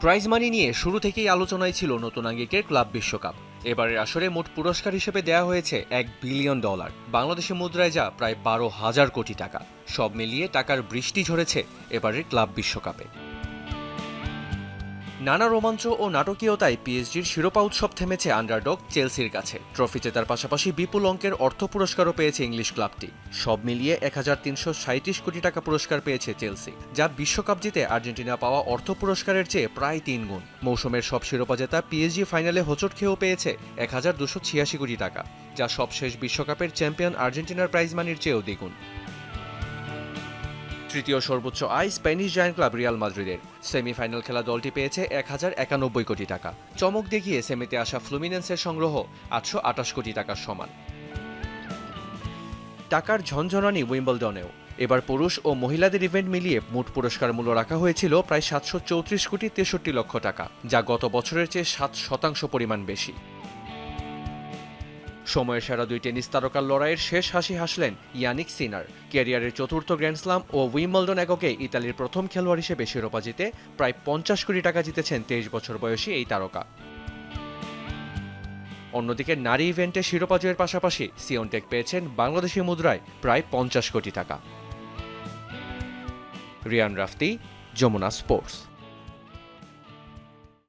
Prize money নিয়ে শুরু থেকেই আলোচনায় ছিল নতুন আঙ্গিকের ক্লাব বিশ্বকাপ। এবারের আসরে মোট পুরস্কার হিসেবে দেয়া হয়েছে এক বিলিয়ন ডলার। বাংলাদেশি মুদ্রায় যা প্রায় বারো হাজার কোটি টাকা। সব মিলিয়ে টাকার বৃষ্টি ঝরেছে এবারের ক্লাব বিশ্বকাপে। নানা রোমাঞ্চ ও নাটকীয়তায় পিএসজির শিরোপা উৎসব থেমেছে আন্ডারডগ চেলসির কাছে। ট্রফি জেতার পাশাপাশি বিপুল অঙ্কের অর্থ পুরস্কারও পেয়েছে ইংলিশ ক্লাবটি। সব মিলিয়ে এক হাজার তিনশো কোটি টাকা পুরস্কার পেয়েছে চেলসি, যা বিশ্বকাপ জিতে আর্জেন্টিনা পাওয়া অর্থ পুরস্কারের চেয়ে প্রায় তিন গুণ। মৌসুমের সব শিরোপা জেতা পিএসজি ফাইনালে হোঁচট খেয়েও পেয়েছে এক হাজার দুশো ছিয়াশি কোটি টাকা, যা সবশেষ বিশ্বকাপের চ্যাম্পিয়ন আর্জেন্টিনার প্রাইজ মানির চেয়েও দ্বিগুণ। তৃতীয় সর্বোচ্চ আয় স্প্যানিশ জায়ান্ট ক্লাব রিয়াল মাদ্রিদের। সেমিফাইনাল খেলা দলটি পেয়েছে এক হাজার একানব্বই কোটি টাকা। চমক দেখিয়ে সেমিতে আসা ফ্লুমিনেন্সের সংগ্রহ আটশো আটাশ কোটি টাকার সমান। টাকার ঝনঝনানি উইম্বলডনেও। এবার পুরুষ ও মহিলাদের ইভেন্ট মিলিয়ে মোট পুরস্কার মূল্য রাখা হয়েছিল প্রায় সাতশো চৌত্রিশ কোটি তেষট্টি লক্ষ টাকা, যা গত বছরের চেয়ে সাত শতাংশ পরিমাণ বেশি। সময়ের সেরা দুই টেনিস তারকার লড়াইয়ের শেষ হাসি হাসলেন ইয়ানিক সিনার। ক্যারিয়ারের চতুর্থ গ্র্যান্ডস্লাম ও উইম্বলডন এককে ইতালির প্রথম খেলোয়াড় হিসেবে শিরোপা জিতে প্রায় পঞ্চাশ কোটি টাকা জিতেছেন তেইশ বছর বয়সী এই তারকা। অন্যদিকে নারী ইভেন্টে শিরোপা জয়ের পাশাপাশি সিওনটেক পেয়েছেন বাংলাদেশি মুদ্রায় প্রায় পঞ্চাশ কোটি টাকা। রিয়ান রাফতি, যমুনা স্পোর্টস।